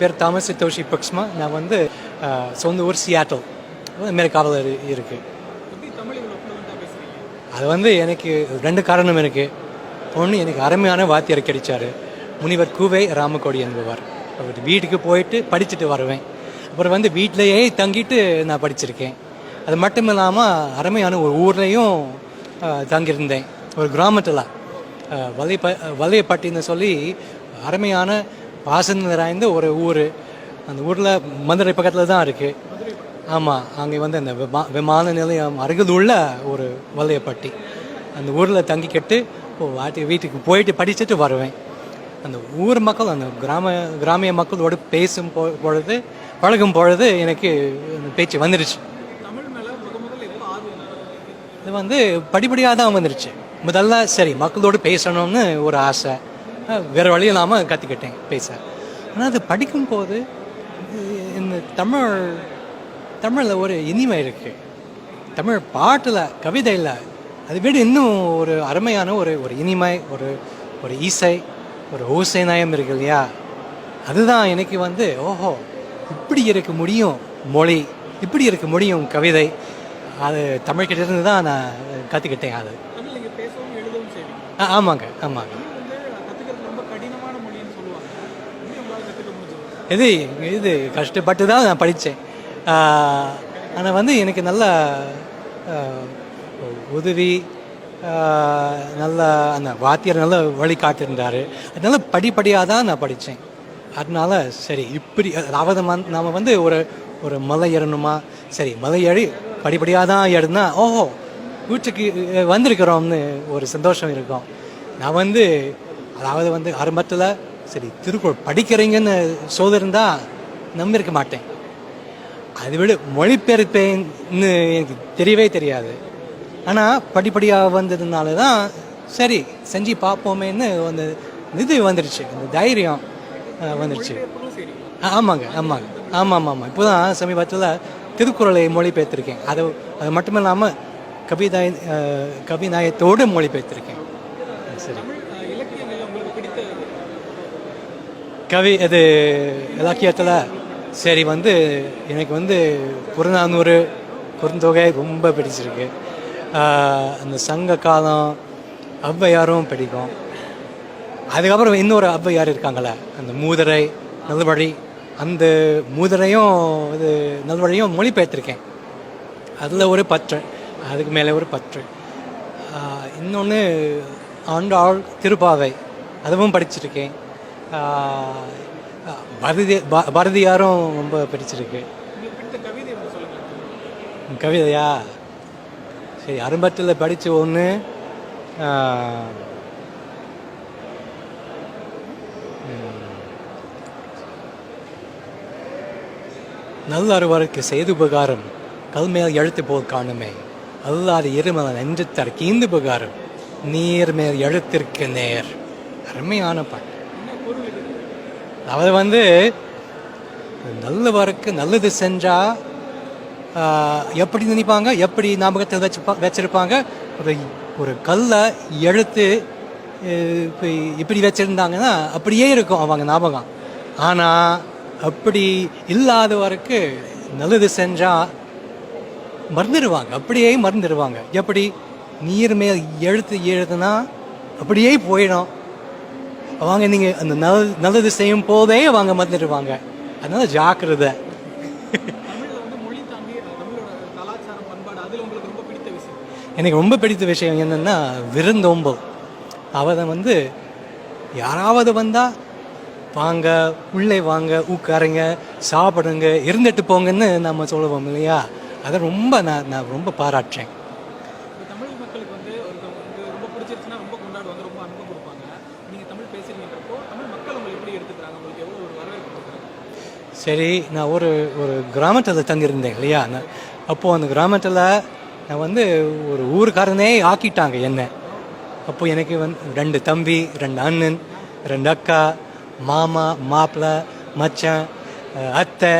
பேர் தாமஸ் தோஷி பக்ஸ்மா நான் வந்து சொந்த ஊர் சியாட்டல். அமெரிக்காவில் இரு- இருக்கு. அது வந்து எனக்கு ரெண்டு காரணம் இருக்கு. ஒன்று எனக்கு அருமையான வாத்தியார் கிடைச்சாரு. முனிவர் கூவை ராமகோடி என்பவர். அவர் வீட்டுக்கு போயிட்டு படிச்சுட்டு வருவேன். அப்புறம் வந்து வீட்டிலேயே தங்கிட்டு நான் படிச்சிருக்கேன். அது மட்டும் இல்லாமல் அருமையான ஒரு ஊர்லேயும் தங்கியிருந்தேன். ஒரு கிராமத்தில். வலைப்ப வலையப்பட்டின்னு சொல்லி அருமையான பாசம் நிறைந்த ஒரு ஊர். அந்த ஊரில் மதுரை பக்கத்தில் தான் இருக்குது ஆமாம் அங்கே வந்து அந்த விமா விமான நிலையம் அருகில் உள்ள ஒரு வலையப்பட்டி. அந்த ஊரில் தங்கிக்கிட்டு இப்போ வாட்டி வீட்டுக்கு போயிட்டு படிச்சுட்டு வருவேன். அந்த ஊர் மக்கள் அந்த கிராம கிராமிய மக்களோடு பேசும் பொ பொழுது பழகும் பொழுது எனக்கு அந்த பேச்சு வந்துடுச்சு இது வந்து படிப்படியாக தான் வந்துருச்சு. முதல்ல சரி மக்களோடு பேசணும்னு ஒரு ஆசை. வேற வழி இல்லாமல் கற்றுக்கிட்டேன் பேச ஆனால் அது படிக்கும்போது இந்த தமிழ் தமிழில் ஒரு இனிமை இருக்குது தமிழ் பாட்டில் கவிதையில் அதை விட இன்னும் ஒரு அருமையான ஒரு ஒரு இனிமை ஒரு ஒரு இசை ஒரு ஓசை நயம் இருக்கு இல்லையா? அதுதான் எனக்கு வந்து ஓஹோ இப்படி இருக்க முடியும் மொழி இப்படி இருக்க முடியும் கவிதை. அது தமிழ்கிட்ட இருந்து தான் நான் கற்றுக்கிட்டேன் அது. ஆமாங்க ஆமாங்க. இது இது கஷ்டப்பட்டு தான் நான் படித்தேன் ஆனால் வந்து எனக்கு நல்ல உதவி நல்ல அந்த வாத்தியார் நல்ல வழி காட்டியிருந்தார் அதனால படிப்படியாக தான் நான் படித்தேன் அதனால சரி இப்படி அதாவது மந்- வந்து ஒரு ஒரு மலை ஏறணுமா? சரி மலை ஏறி படிப்படியாக தான் ஏறினா ஓஹோ வீட்டுக்கு வந்திருக்கிறோம்னு ஒரு சந்தோஷம் இருக்கும். நான் வந்து அதாவது வந்து ஆரம்பத்தில் சரி திருக்குறள் படிக்கிறீங்கன்னு சொல்லியிருந்தா நம்பியிருக்க மாட்டேன். அதை விட மொழிபெயர்ப்பேன்னு எனக்கு தெரியவே தெரியாது. ஆனால் படிப்படியாக வந்ததுனால தான் சரி செஞ்சு பார்ப்போமேன்னு அந்த இது வந்துருச்சு அந்த தைரியம் ஆ, ஆமாங்க ஆமாங்க ஆமாம் ஆமாம் ஆமாம் இப்போ தான் சமீபத்தில் திருக்குறளை மொழிபெயர்த்திருக்கேன். அது அது மட்டும் இல்லாமல் கவிதாய் கவிநாயகத்தோடு மொழிபெயர்த்திருக்கேன். சரி தமிழ் அஹ், இலக்கியங்கள்ல உங்களுக்கு பிடித்த கவி இது இலக்கியத்தில் சரி வந்து எனக்கு வந்து புறநானூறு குறுந்தொகை ரொம்ப பிடிச்சிருக்கு. அந்த சங்க காலம் ஔவையாரும் பிடிக்கும். அதுக்கப்புறம் இன்னொரு ஔவையார் இருக்காங்களே அந்த மூதரை நல்வழி அந்த மூதரையும் இது நல்வழியும் மொழிபெயர்த்திருக்கேன். அதில் ஒரு பற்று அதுக்கு மேலே ஒரு பற்று. இன்னொன்று ஆண்டாள் திருப்பாவை அதுவும் படிச்சிருக்கேன். பாரதி பாரதியாரும் ரொம்ப பிடிச்சிருக்கு. கவிதையா? சரி ஆரம்பத்தில் படித்த ஒன்று நல்லறுவருக்கு செய்து உபகாரம் கல்மேல் எழுத்து போல் காணுமே. அல்லாது இருமல நெஞ்சு தர கீந்து உபகாரம் நீர் மேல் எழுத்திற்கு நேர். அருமையான பாட்டு. அவர் வந்து நல்லவருக்கு நல்லது செஞ்சா எப்படி நினைப்பாங்க? எப்படி ஞாபகத்தில் வச்சு வச்சிருப்பாங்க? ஒரு ஒரு கல்லை எழுத்து இப்போ இப்படி வச்சுருந்தாங்கன்னா அப்படியே இருக்கும் அவங்க ஞாபகம். ஆனால் அப்படி இல்லாதவருக்கு நல்லது செஞ்சால் மறந்துடுவாங்க. அப்படியே மறந்துடுவாங்க. எப்படி? நீர் மேல் எழுத்து எழுதுனா அப்படியே போயிடும். அவங்க நீங்கள் அந்த நல்ல நல்லது செய்யும் போதே அவங்க மறந்துடுவாங்க அதனால ஜாக்கிரதை. எனக்கு ரொம்ப பிடித்த விஷயம் என்னன்னா விருந்தோம்பல். அவதை வந்து யாராவது வந்தால் வாங்க உள்ளே வாங்க உட்காருங்க சாப்பிடுங்க இருந்துட்டு போங்கன்னு நம்ம சொல்லுவோம் இல்லையா? அதை ரொம்ப நான் நான் ரொம்ப பாராட்டுறேன் இப்போ தமிழ் மக்களுக்கு வந்து ஒருத்தவங்க வந்து ரொம்ப பிடிச்சிருச்சுன்னா ரொம்ப கொண்டாடுவாங்க ரொம்ப அன்பு கொடுப்பாங்க நீங்க தமிழ் பேசுறீங்கன்றப்போ தமிழ் மக்கள் உங்களை எப்படி எடுத்துக்கிறாங்க உங்களுக்கு எவ்வளவு ஒரு வரவேற்பு கொடுக்குறாங்க சரி நான் ஒரு ஒரு கிராமத்தில் தங்கியிருந்தேன் இல்லையா? நான் அப்போது அந்த கிராமத்தில் நான் வந்து ஒரு ஊருக்காரனே ஆக்கிட்டாங்க என்ன. அப்போது எனக்கு வந்து ரெண்டு தம்பி ரெண்டு அண்ணன் ரெண்டு அக்கா மாமா மாப்பிள்ளை மச்சான் அத்தை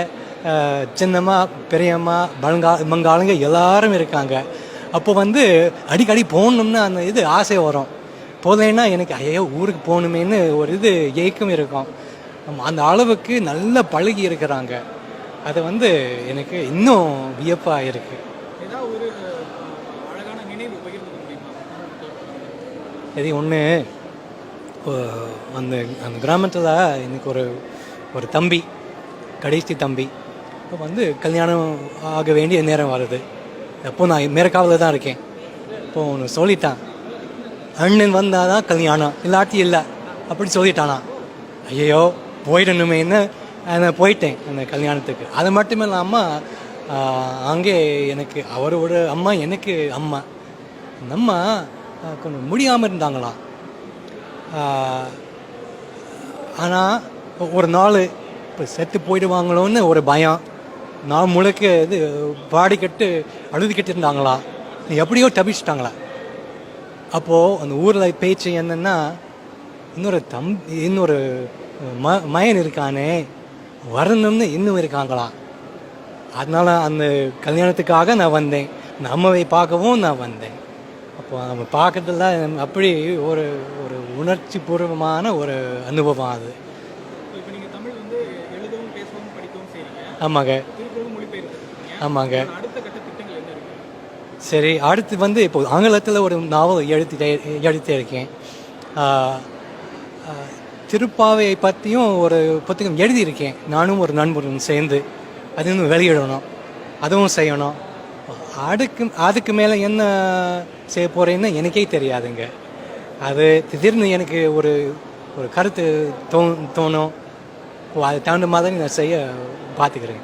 சின்னம்மா பெரியம்மா பழங்கா மங்காளுங்க எல்லாரும் இருக்காங்க. அப்போ வந்து அடிக்கடி போகணும்னு அந்த இது ஆசை வரும். போதேன்னா எனக்கு ஐயோ ஊருக்கு போகணுமேன்னு ஒரு இது ஏக்கம் இருக்கும். அந்த அளவுக்கு நல்லா பழகி இருக்கிறாங்க. அது வந்து எனக்கு இன்னும் வியப்பாக இருக்குது இது ஒன்று அந்த அந்த கிராமத்தில் எனக்கு ஒரு ஒரு தம்பி கடைசி தம்பி. இப்போ வந்து கல்யாணம் ஆக வேண்டிய நேரம் வருது. அப்போ நான் மேற்காவில் தான் இருக்கேன். இப்போ ஒன்று சொல்லிட்டான். அண்ணன் வந்தால் தான் கல்யாணம் இல்லாட்டி இல்லை. அப்படி சொல்லிட்டானா. ஐயோ போயிடணுமேன்னு நான் போயிட்டேன் அந்த கல்யாணத்துக்கு. அது மட்டும் இல்லாமல் அங்கே எனக்கு அவரோட அம்மா எனக்கு அம்மா. நம்ம அம்மா கொஞ்சம் முடியாமல் இருந்தாங்களாம் ஆனால் ஒரு நாள் இப்போ செத்து போயிடுவாங்களோன்னு ஒரு பயம். நாள் முழுக்க இது பாடிக்கிட்டு அழுதுகிட்டு இருந்தாங்களா? எப்படியோ தப்பிச்சிட்டாங்களா? அப்போது அந்த ஊரில் பேச்சு என்னென்னா இன்னொரு தம் இன்னொரு ம மயன் இருக்கானே வரணும்னு இன்னும் இருக்காங்களா? அதனால அந்த கல்யாணத்துக்காக நான் வந்தேன். அந்த அம்மாவை பார்க்கவும் நான் வந்தேன். அப்போ நம்ம பார்க்கறதுல அப்படி ஒரு ஒரு உணர்ச்சி பூர்வமான ஒரு அனுபவம் அது. ஆமாங்க. ஆமாங்க. சரி அடுத்து வந்து இப்போ ஆங்கிலத்தில் ஒரு நாவல் எழுதிட்டே இருக்கேன். திருப்பாவையை பற்றியும் ஒரு புத்தகம் எழுதியிருக்கேன். நானும் ஒரு நண்பரும் சேர்ந்து. அது இன்னும் வெளியிடணும். அதுவும் செய்யணும். அதுக்கு அதுக்கு மேலே என்ன செய்ய போகிறேன்னு எனக்கே தெரியாதுங்க. அது திடீர்னு எனக்கு ஒரு ஒரு கருத்து தோ தோணும். அது தகுந்த மாதிரி நான் செய்ய பார்த்துக்கிறேன்